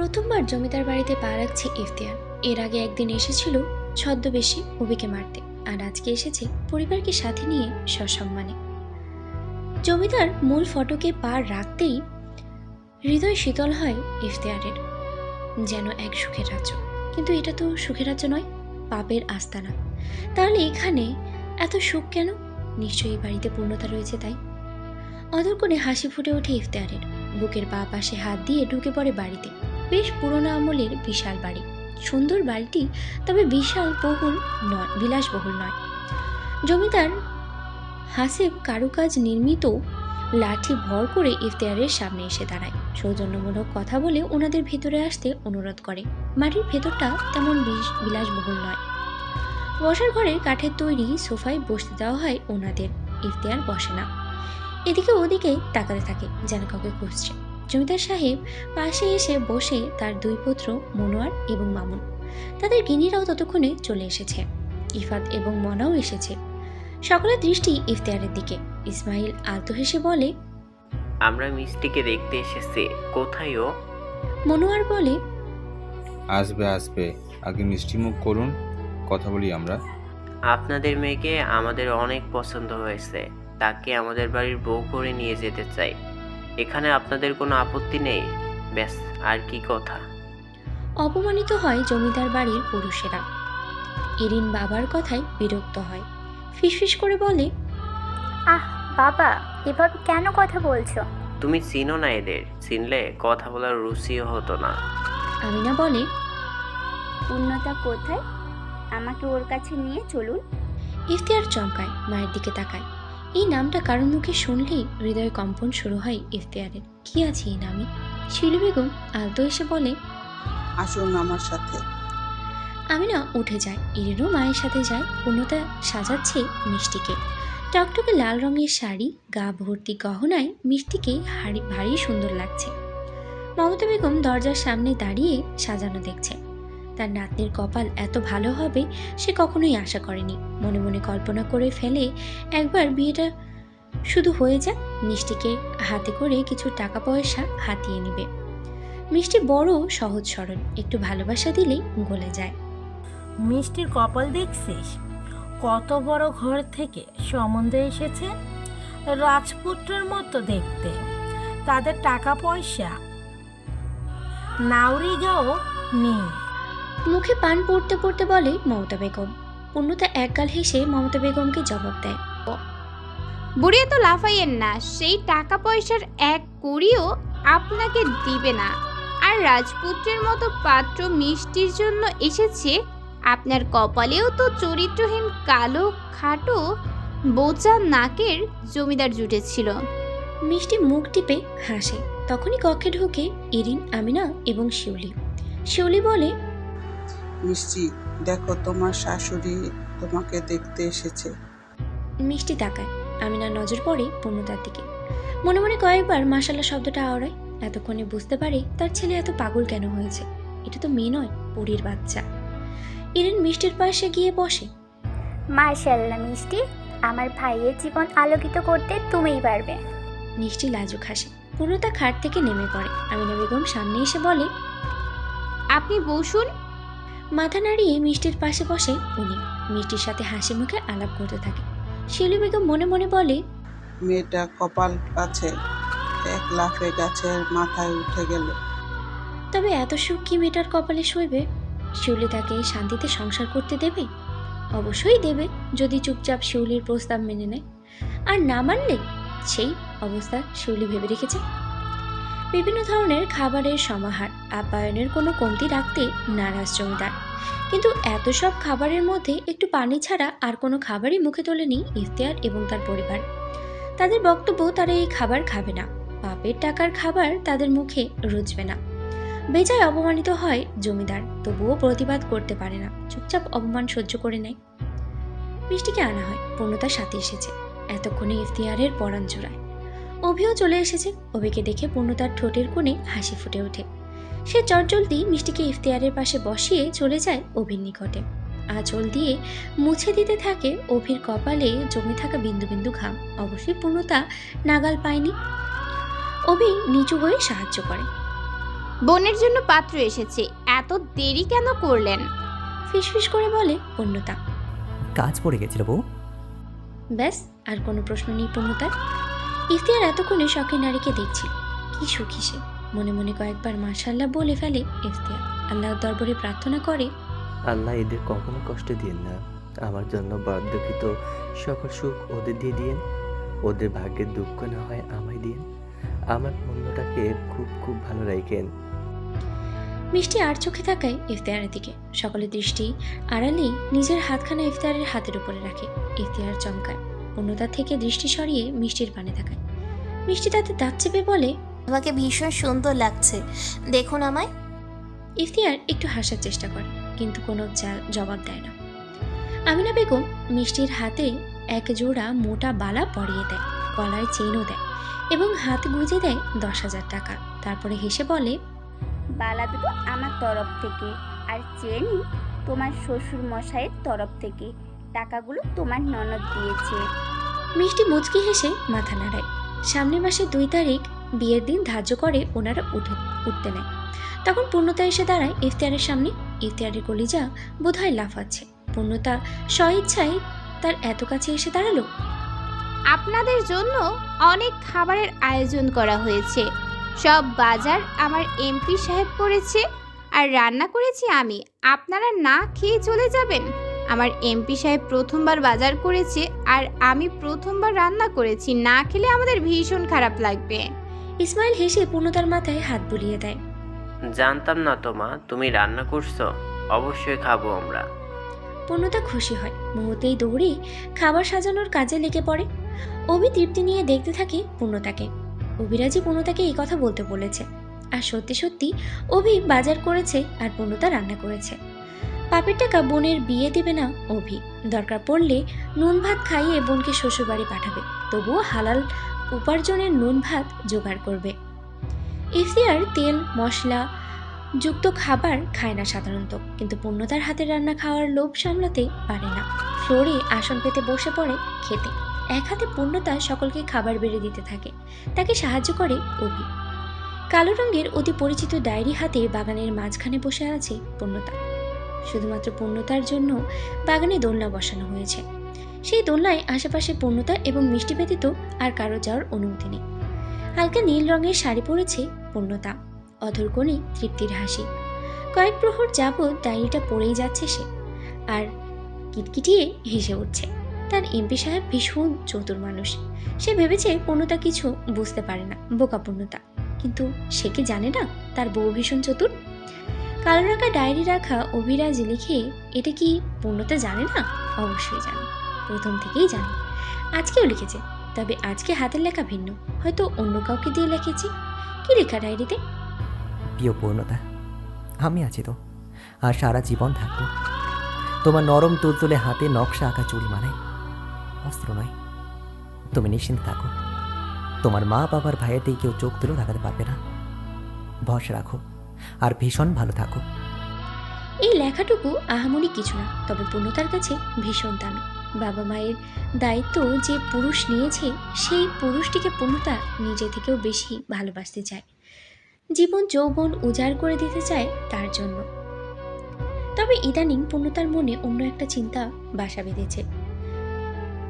প্রথমবার জমিদার বাড়িতে পা রাখছে ইফতিয়ার। এর আগে একদিন এসেছিল ছদ্মবেশী অভিকে মারতে, আর আজকে এসেছে পরিবারকে সাথে নিয়ে সসম্মানে। জমিদার মূল ফটকে পা রাখতেই হৃদয় শীতল হয় ইফতিয়ারের, যেন এক সুখের রাজ্য। কিন্তু এটা তো সুখের রাজ্য নয়, পাপের আস্তানা। তাহলে এখানে এত সুখ কেন? নিশ্চয়ই বাড়িতে পূর্ণতা রয়েছে তাই। অদর করে হাসি ফুটে ওঠে ইফতিয়ারের, বুকের বা পাশে হাত দিয়ে ঢুকে পড়ে বাড়িতে। বেশ পুরোনো আমলের বিশাল বাড়ি। সুন্দর বাড়িটি তবে বিশাল বহুল নয়, বিলাসবহুল নয়। জমিদার হাসেব কারুকাজ নির্মিত লাঠি ভর করে ইফতিয়ারের সামনে এসে দাঁড়ায়। সৌজন্যমূলক কথা বলে ওনাদের ভেতরে আসতে অনুরোধ করে। বাড়ির ভেতরটা তেমন বিলাসবহুল নয়। বসার ঘরে কাঠের তৈরি সোফায় বসতে দেওয়া হয় ওনাদের, ইফতিয়ার বসে না। এদিকে ওদিকে তাকাতে থাকে, যেন কাউকে খুঁজছে। জমিদার সাহেব পাশে এসে বসে তার দুই পুত্র মনোয়ার এবং মামুন। তাদের গিনিরাও ততক্ষণে চলে এসেছে। ইফাত এবং মনাও এসেছে। সকলের দৃষ্টি ইফতিয়ারের দিকে। ইসমাইল আলতো হেসে বলে আমরা মিষ্টিকে দেখতে এসেছি। কোথায় ও? মনোয়ার বলে আসবে আসবে। আগে মিষ্টি মুখ করুন। কথা বলি আমরা। আপনাদের মেয়েকে আমাদের অনেক পছন্দ হয়েছে। তাকে আমাদের বাড়ির বউ করে নিয়ে যেতে চাই। এখানে আপনাদের কোনো আপত্তি নেই? ব্যাস আর কি কথা? অপমানিত হয় জমিদার বাড়ির পুরুষেরা। ইরিন বাবার কথায় বিরক্ত হয়। ফিসফিস করে বলে আহ বাবা এভাবে কেন কথা বলছো? তুমি চিনো না এদের। চিনলে কথা বলার রুচিও হতো না। আমিনা বলে পূর্ণতা কোথায়? আমাকে ওর কাছে নিয়ে চলুন। ইফতিয়ার চমকায় মায়ের দিকে তাকায়। এই নামটা কারোর মুখে শুনলেই হৃদয় কম্পন শুরু হয় ইফতিয়ারের। কি আছে এই নামে? শিলু বেগম আলতো এসে বলে আসুন আমার সাথে। আমিনা উঠে যায়। ইরিনও মায়ের সাথে যায়। পূর্ণতা সাজাচ্ছে মিষ্টিকে। টকটকে লাল রঙের শাড়ি গা ভর্তি গহনায় মিষ্টিকে হাড়ি ভারী সুন্দর লাগছে। মমতা বেগম দরজার সামনে দাঁড়িয়ে সাজানো দেখছে। তার নাতনির কপাল এত ভালো হবে সে কখনোই আশা করেনি। মনে মনে কল্পনা করে ফেলে একবার বিয়েটা শুধু হয়ে যাক, মিষ্টিকে হাতে করে কিছু টাকা পয়সা হাতিয়ে নিবে। মিষ্টি বড় সহজ সরল, একটু ভালোবাসা দিলেই গলে যায়। মিষ্টির কপাল দেখছিস? কত বড় ঘর থেকে সম্বন্ধে এসেছে? রাজপুত্রের মতো দেখতে। তাদের টাকা পয়সা নাউরিগাও নেই। মুখে পান পড়তে পড়তে বলে মমতা বেগম। পূর্ণতা একগাল হেসে মমতা বেগমকে জবাব দেয়। বুড়িয়ে তো লাফাইয়েন না সেই টাকা পয়সার এক কুড়িও আপনাকে দিবে না। আর রাজপুত্রের মতো পাত্র মিষ্টির জন্য এসেছে আপনার কপালেও তো চরিত্রহীন কালো খাটো বোচা নাকের জমিদার জুটেছিল। মিষ্টি মুখ টিপে হাসে। তখনই কক্ষে ঢোকে ইরিন আমিনা এবং শিউলি। শিউলি বলে মিষ্টি দেখো তোমার শাশুড়ি তোমাকে দেখতে এসেছে। মিষ্টি তাকায়। আমিনার নজর পড়ে পূর্ণতার দিকে। মনে মনে কয়েকবার মাসাল্লা শব্দটা আওড়ায়। এতক্ষণে বুঝতে পারে তার ছেলে এত পাগল কেন হয়েছে? এটা তো মেয়ে নয় পুরীর বাচ্চা। ইরিন মিষ্টির পাশে গিয়ে বসে। মার্শাল্লাহ মিষ্টি আমার ভাইয়ের জীবন আলোকিত করতে তুমিই পারবে। মিষ্টি লাজুক হাসে। পূর্ণতা খাট থেকে নেমে পড়ে। আমিনা বেগম সামনে এসে বলে আপনি বসুন। মাথা নাড়িয়ে মিষ্টির পাশে বসে উনি মিষ্টির সাথে হাসি মুখে আলাপ করতে থাকে। শিলু বেগম মনে মনে বলে মেয়েটা কপাল আছে এক লাফে গাছের মাথায় উঠে গেল। তবে এত সুখ কি মেয়েটার কপালে সইবে? শিউলি তাকে শান্তিতে সংসার করতে দেবে? অবশ্যই দেবে যদি চুপচাপ শিউলির প্রস্তাব মেনে নেয়। আর না মানলে সেই অবস্থা শিউলি ভেবে রেখেছে। বিভিন্ন ধরনের খাবারের সমাহার, আপ্যায়নের কোনো কমতি রাখতে নারাজ জমিদার। কিন্তু এত সব খাবারের মধ্যে একটু পানি ছাড়া আর কোনো খাবারই মুখে তোলেনি ইফতিয়ার এবং তার পরিবার। তাদের বক্তব্য, তারা এই খাবার খাবে না। পাপের টাকার খাবার তাদের মুখে রুচবে না। বেজায় অপমানিত হয় জমিদার, তবুও প্রতিবাদ করতে পারে না। চুপচাপ অপমান সহ্য করে নেয়। মিষ্টিকে আনা হয়, পূর্ণতার সাথে এসেছে। এতক্ষণে ইফতিয়ারের পরাণ জোড়ায় অভিও চলে এসেছে। অভিকে দেখে পূর্ণতার ঠোঁটের কোণে হাসি ফুটে ওঠে। সে চটজলদি মিষ্টিকে ইফতিয়ারের পাশে বসিয়ে চলে যায় অভির নিকটে। আঁচল দিয়ে মুছে দিতে থাকে অভির কপালে জমে থাকা বিন্দু বিন্দু ঘাম। অবশ্যই পূর্ণতা নাগাল পায়নি। অভি নিচু হয়ে সাহায্য করে। বোনের জন্য পাত্র এসেছে। এত দেরি কেন করলেন? ফিসফিস করে বলে পূর্ণতা। কাজ পড়ে গেছিল বউ। ব্যাস আর কোনো প্রশ্ন নেই পূর্ণতার। ইফতিয়ার এতক্ষণে শখের নারীকে দেখছিল কি সুখী সে। মনে মনে কয়েকবার মাশাল্লাহ বলে ফেলে ইফতিয়ার। আল্লাহর দরবারে প্রার্থনা করে। আল্লাহ এদের কখনো কষ্ট দিয়েন না। আমার জন্য বার্ধকৃত সকল সুখ ওদের দিয়ে দিয়েন। ওদের ভাগ্যের দুঃখ না হয় আমায় দিয়েন। আমার বন্ধুটাকে খুব খুব ভালো রাখেন। মিষ্টি আর চোখে তাকায় ইফতিয়ারের দিকে। সকলের দৃষ্টি আড়ালে নিজের হাতখানা ইফতিয়ারের হাতের উপরে রাখে। ইফতিয়ার চমকায়। পূর্ণতা থেকে দৃষ্টি সরিয়ে মিষ্টির পানে তাকায়। মিষ্টি তাতে দাঁত চেপে বলে আমাকে ভীষণ সুন্দর লাগছে। দেখুন আমায়। ইফতিয়ার একটু হাসার চেষ্টা করে কিন্তু কোনো যা- জবাব দেয় না। আমিনা বেগম মিষ্টির হাতে এক জোড়া মোটা বালা পরিয়ে দেয় গলায় চেনও দেয় এবং হাত গুঁজে দেয় দশ হাজার টাকা। তারপরে হেসে বলে বালা দুটো আমার তরফ থেকে আর চেনি তোমার শ্বশুর মশাইয়ের তরফ থেকে। টাকাগুলো তোমার ননদ দিয়েছে। মিষ্টি মুচকি হেসে মাথা নাড়ায়। সামনের মাসে দুই তারিখ বিয়ের দিন ধার্য করে ওনারা উঠে উঠতে নেয়। তখন পূর্ণতা এসে দাঁড়ায় ইফতিয়ারের সামনে। ইফতিয়ারের কলিজা বোধহয় লাফাচ্ছে। পূর্ণতা স্বইচ্ছায় তার এত কাছে এসে দাঁড়াল। আপনাদের জন্য অনেক খাবারের আয়োজন করা হয়েছে। সব বাজার আমার এমপি সাহেব করেছে আর রান্না করেছি আমি। আপনারা না খেয়ে চলে যাবেন? আমার এমপি সাহেব প্রথমবার বাজার করেছে আর আমি প্রথমবার রান্না করেছি না খেলে আমাদের ভীষণ খারাপ লাগবে। ইসমাইল হেসে পূর্ণতার মাথায় হাত বুলিয়ে দেয়। জানতাম না তো মা তুমি রান্না করছ অবশ্যই খাব আমরা। পূর্ণতা খুশি হয় মুহূর্তেই দৌড়ে খাবার সাজানোর কাজে লেগে পড়ে। অভি তৃপ্তি নিয়ে দেখতে থাকে পূর্ণতাকে। অভিরাজি পূর্ণতাকে এই কথা বলতে বলেছে। আর সত্যি সত্যি অভি বাজার করেছে আর পূর্ণতা রান্না করেছে। পাপের টাকা বোনের বিয়ে দেবে না, অভি। দরকার পড়লে নুন ভাত খাইয়ে বোনকে শ্বশুরবাড়ি পাঠাবে। তবুও হালাল উপার্জনের নুন ভাত জোগাড় করবে। ইফতিয়ার তেল, মশলা যুক্ত খাবার খায় না সাধারণত, কিন্তু পূর্ণতার হাতের রান্না খাওয়ার লোভ সামলাতে পারে না। ফ্লোরে আসন পেতে বসে পড়ে খেতে। এক হাতে পূর্ণতা সকলকে খাবার বেড়ে দিতে থাকে। তাকে সাহায্য করে অভি। কালো রঙের অতি পরিচিত ডায়েরি হাতে বাগানের মাঝখানে বসে আছে পূর্ণতা। শুধুমাত্র পূর্ণতার জন্য বাগানে দোলনা বসানো হয়েছে। সেই দোলনায় আশেপাশে পূর্ণতা এবং মিষ্টি ব্যতীত আর কারও যাওয়ার অনুমতি নেই। হালকা নীল রঙের শাড়ি পরেছে পূর্ণতা। অধরকোণে তৃপ্তির হাসি। কয়েক প্রহর যাবৎ ডায়েরিটা পড়েই যাচ্ছে সে আর কিটকিটিয়ে হেসে উঠছে। তার এমপি সাহেব ভীষণ চতুর মানুষ। সে ভেবেছে পূর্ণতা কিছু বুঝতে পারে না, বোকা পূর্ণতা। কিন্তু সে কি জানে না তার বউ ভীষণ চতুর? কালো রাখা ডায়েরি রাখা অভিরাজ লিখে এটা কি পূর্ণতা জানে না? অবশ্যই জানে। প্রথম থেকেই জানে। আজকেও লিখেছে, তবে আজকে হাতের লেখা ভিন্ন। হয়তো অন্য কাউকে দিয়ে লিখেছে। কি লেখা ডায়েরিতে? প্রিয় পূর্ণতা, আমি আছি তো, আর সারা জীবন থাকব। তোমার নরম তুলতুলে হাতে নকশা আঁকা চুড়ি মানাই অস্ত্র নয়। তুমি নিশ্চিন্ত থাকো। তোমার মা বাবার ভাইয়েতেই কেউ চোখ তুলেও তাকাতে পারবে না। ভরসা রাখো। আর ভীষণ ভালো থাকো। এই লেখাটুকু আহামরি কিছু না, তবে পূর্ণতার কাছে ভীষণ দামি। বাবা মায়ের দায়িত্ব যে পুরুষ নিয়েছে, সেই পুরুষটিকে পূর্ণতা নিজে থেকেও বেশি ভালোবাসতে চায়। জীবন যৌবন উজাড় করে দিতে চায় তার জন্য। তবে ইদানিং পূর্ণতার মনে অন্য একটা চিন্তা বাসা বেঁধেছে।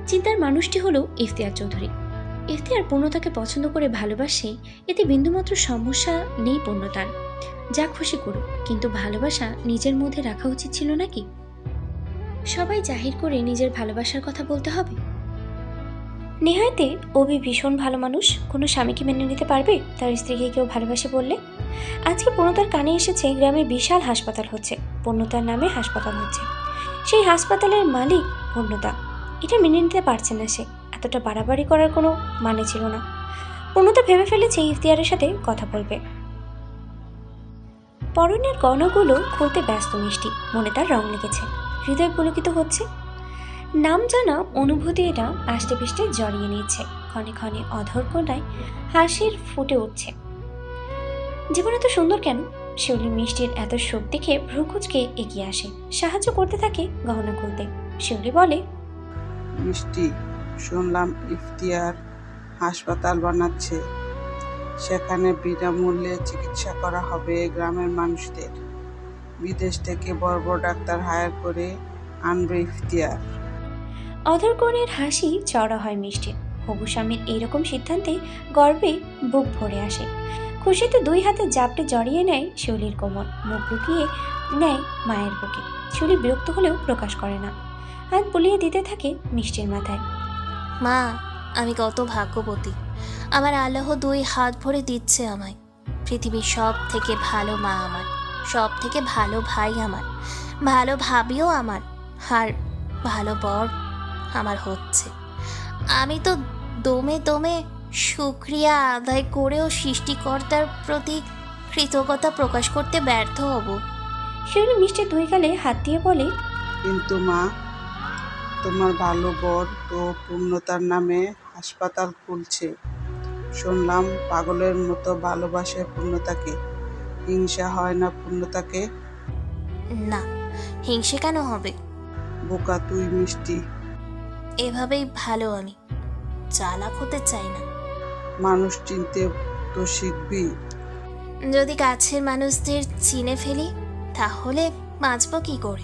চিন্তার মানুষটি হলো ইফতিয়ার চৌধুরী। ইফতিয়ার পূর্ণতাকে পছন্দ করে ভালোবাসে, এতে বিন্দুমাত্র সমস্যা নেই পূর্ণতার। যা খুশি করুক, কিন্তু ভালোবাসা নিজের মধ্যে রাখা উচিত ছিল নাকি? সবাই জাহির করে নিজের ভালোবাসার কথা বলতে হবে। নেহায়তে অবি ভীষণ ভালো মানুষ, কোনো স্বামীকে মেনে নিতে পারবে? তার স্ত্রীকে কেউ ভালোবাসে বললে? আজকে পূর্ণতার কানে এসেছে গ্রামে বিশাল হাসপাতাল হচ্ছে, পূর্ণতার নামে হাসপাতাল হচ্ছে। সেই হাসপাতালের মালিক পূর্ণতা। এটা মেনে নিতে পারছে না সে, এতটা বাড়াবাড়ি করার কোনো মানে ছিল না। পূর্ণতা ভেবে ফেলেছে ইফতিয়ারের সাথে কথা বলবে। পরনের গণগুলো খুলতে ব্যস্ত মিষ্টি। মনে তার রং লেগেছে। হৃদয় পুলকিত হচ্ছে। নাম জানা অনুভূতি এটা আষ্টে পিষ্টে জড়িয়ে নিচ্ছে। ক্ষণে ক্ষণে অধর কোনায় হাসির ফুটে উঠছে। জীবন এত সুন্দর কেন? শিউলি মিষ্টির এত শোক দেখে ভ্রুকুচকে এগিয়ে আসে। সাহায্য করতে থাকে গহনা খুলতে। শিউলি বলে, মিষ্টি, শুনলাম ইফতিয়ার হাসপাতাল বানাচ্ছে। সেখানে বিনামূল্যে চিকিৎসা করা হবে গ্রামের মানুষদের। বিদেশ থেকে বড় বড় ডাক্তার হায়ার করে আনবে ইফতিয়ার। অধরকণের হাসি চড়া হয় মিষ্টি। হবু স্বামীর এইরকম সিদ্ধান্তে গর্বে বুক ভরে আসে। খুশিতে দুই হাতে জাপটে জড়িয়ে নেয় শিউলির কোমর। মুখ লুকিয়ে নেয় মায়ের বুকে। শিউলি বিরক্ত হলেও প্রকাশ করে না। হাত বুলিয়ে দিতে থাকে মিষ্টির মাথায়। মা আমি কত ভাগ্যবতী। আমার আল্লাহ দুই হাত ভরে দিচ্ছে আমায়। পৃথিবীর সব থেকে ভালো মা আমার সব থেকে ভালো ভাই আমার ভালো ভাবিও আমার আর ভালো বর আমার হচ্ছে। আমি তো দমে দমে শুক্রিয়া আদায় করেও সৃষ্টিকর্তার প্রতি কৃতজ্ঞতা প্রকাশ করতে ব্যর্থ হব। শিউলি মিষ্টি দুই গালে হাত দিয়ে বলে কিন্তু মা তোমার ভালো বর তো পূর্ণতার নামে হাসপাতাল খুলছে। শুনলাম পাগলের মতো ভালোবাসে পূর্ণতাকে। হিংসা হয় না পূর্ণতাকে? না হিংসে কেন হবে? বোকা তুই মিষ্টি। এভাবেই ভালো আমি। চালাক হতে চাই না। মানুষ চিনতে তো শিখবি। যদি কাছের মানুষদের চিনে ফেলি তাহলে বাঁচব কি করে?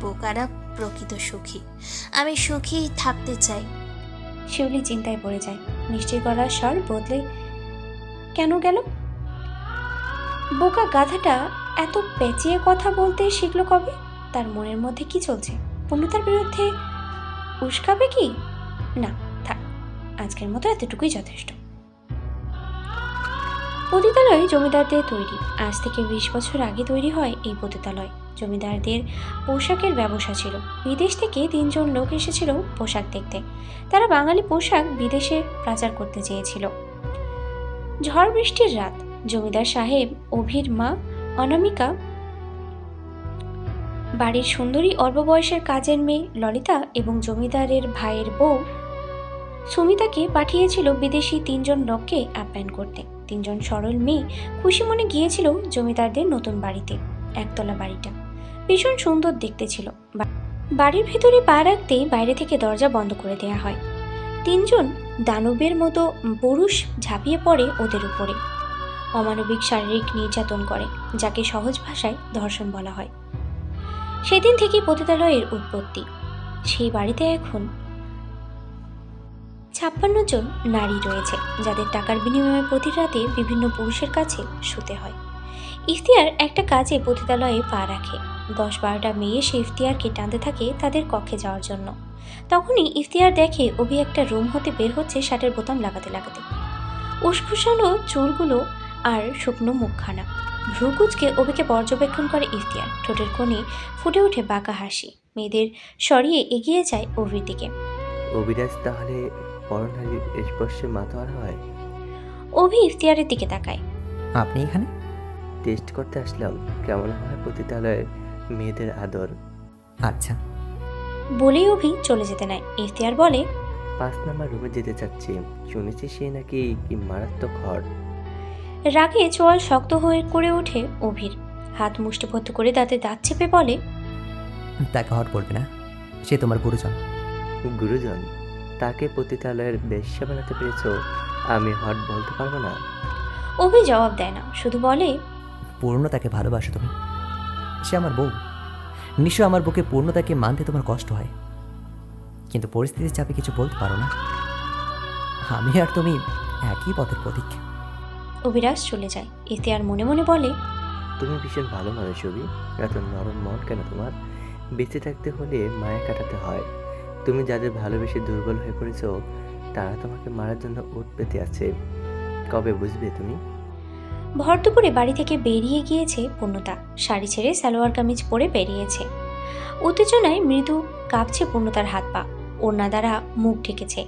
বোকারা প্রকৃত সুখী। আমি সুখী থাকতে চাই। শিউলি চিন্তায় পড়ে যায়। মিষ্টির গলার স্বর বদলে কেন গেল? বোকা গাধাটা এত পেঁচিয়ে কথা বলতে শিখল কবে? তার মনের মধ্যে কি চলছে? পূর্ণতার বিরুদ্ধে উস্কাবে কি? না, থাক, আজকের মতো এতটুকুই যথেষ্ট। পতিতালয় জমিদারদের তৈরি। আজ থেকে বিশ বছর আগে তৈরি হয় এই পতিতালয়। জমিদারদের পোশাকের ব্যবসা ছিল। বিদেশ থেকে তিনজন লোক এসেছিল পোশাক দেখতে। তারা বাঙালি পোশাক বিদেশে পাচার করতে চেয়েছিল। ঝড় বৃষ্টির রাত জমিদার সাহেব, অভির মা, অনামিকা, বাড়ির সুন্দরী অল্প বয়সের কাজের মেয়ে ললিতা এবং জমিদারের ভাইয়ের বউ সুমিতাকে পাঠিয়েছিল বিদেশি তিনজন লোককে আপ্যায়ন করতে। তিনজন সরল মেয়ে খুশি মনে গিয়েছিল জমিদারদের নতুন বাড়িতে। একতলা বাড়িটা। ভীষণ সুন্দর দেখতে ছিল। বাড়ির ভেতরে পা রাখতেই বাইরে থেকে দরজা বন্ধ করে দেয়া হয়। তিনজন দানবের মতো পুরুষ ঝাঁপিয়ে পড়ে ওদের উপরে। অমানবিক শারীরিক নির্যাতন করে, যাকে সহজ ভাষায় ধর্ষণ বলা হয়। সেদিন থেকেই পতিতালয়ের উৎপত্তি। সেই বাড়িতে এখন ছাপ্পান্ন জন নারী রয়েছে, যাদের টাকার বিনিময়ে প্রতি রাতে বিভিন্ন পুরুষের কাছে শুতে হয়। ইফতিয়ার একটা কাজে পতিতালয়ে পা রাখে। দশ বারোটা মেয়ে সে ইফতিয়ারকে টানতে থাকে তাদের কক্ষে যাওয়ার জন্য। তখনই ইফতিয়ার দেখে অভি একটা রুম হতে বের হচ্ছে শার্টের বোতাম লাগাতে লাগাতে। উসখুসানো চুলগুলো আর শুকনো মুখখানা। ভ্রুকুচকে অভিকে পর্যবেক্ষণ করে ইফতিয়ার। ঠোঁটের কোণে ফুটে ওঠে বাঁকা হাসি। মেয়েদের সরিয়ে এগিয়ে যায় অভির দিকে। অভিরাজ তাহলে পরনারীর স্পর্শে মাতোয়ারা হয়? অভি ইফতিয়ারের দিকে তাকায়। আপনি এখানে? টেস্ট করতে আসলাম কেমন হয় পতিতালয়ের মেয়েদের আদর? আচ্ছা। বলেই অভি চলে যেতে নেয় ইফতিয়ার বলে পাঁচ নাম্বার রুমে যেতে চাচ্ছি। শুনেছি সে নাকি কি মারাত্মক হট। রাগে চোয়াল শক্ত হয়ে করে ওঠে অভির। হাত মুষ্টিবদ্ধ করে দাঁতে দাঁত চেপে বলে তাকে হট বলবে না। সে তোমার গুরুজন। গুরুজন তাকে পতিতালয়ের বেশ্যা বানাতে পেরেছ? আমি হট বলতে পারব না। অভি জবাব দেয় না। শুধু বলে পূর্ণ তাকে ভালোবাসো তুমি। সে আমার বউ। নিশ্চয় আমার বুকে পূর্ণতাকে মানতে তোমার কষ্ট হয়। কিন্তু পরিস্থিতির চাপে কিছু বলতে পারো না। আমি আর তুমি একই পথের প্রতীক। অভিরাজ চলে যায়। এতে আর মনে মনে বলে তুমি ভীষণ ভালো মানুষ ছবি এত নরম মন কেন তোমার? বেঁচে থাকতে হলে মায়া কাটাতে হয়। তুমি যাদের ভালোবেসে দুর্বল হয়ে পড়েছ তারা তোমাকে মারার জন্য উঠ পেতে আছে। কবে বুঝবে তুমি? ভর দুপুরে বাড়ি থেকে বেরিয়ে গিয়েছে পূর্ণতা। শাড়ি ছেড়ে সালোয়ার কামিজ পরে বেরিয়েছে। উত্তেজনায় মৃদু কাঁপছে পূর্ণতার হাত পা। ওড়না দ্বারা মুখ ঢেকেছে।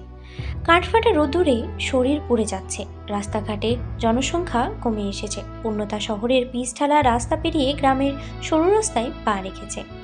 কাঠফাটা রোদ্দুরে শরীর পুড়ে যাচ্ছে। রাস্তাঘাটে জনসংখ্যা কমে এসেছে। পূর্ণতা শহরের পিচ ঢালা রাস্তা পেরিয়ে গ্রামের সরু রাস্তায় পা রেখেছে।